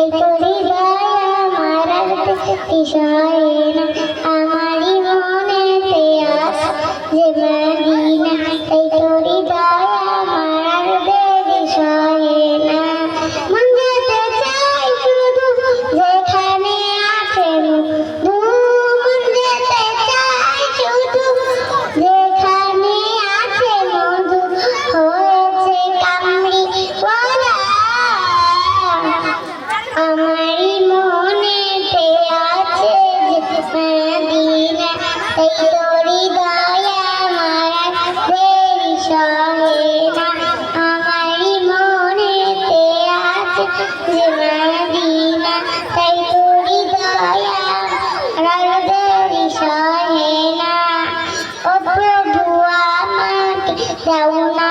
তাই করে যায় আমার বিষয় আস যে আমারি মনে তে আছে মদিনা তাই তোরি দয়া আমার দেরি সঙ্গে না আমারি মনে তে আছে মদিনা, তাই তোরি দয়া আমার দেরি সঙ্গে না ও প্রভু আমাকে দাও না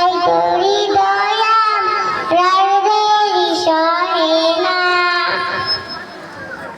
তাই করি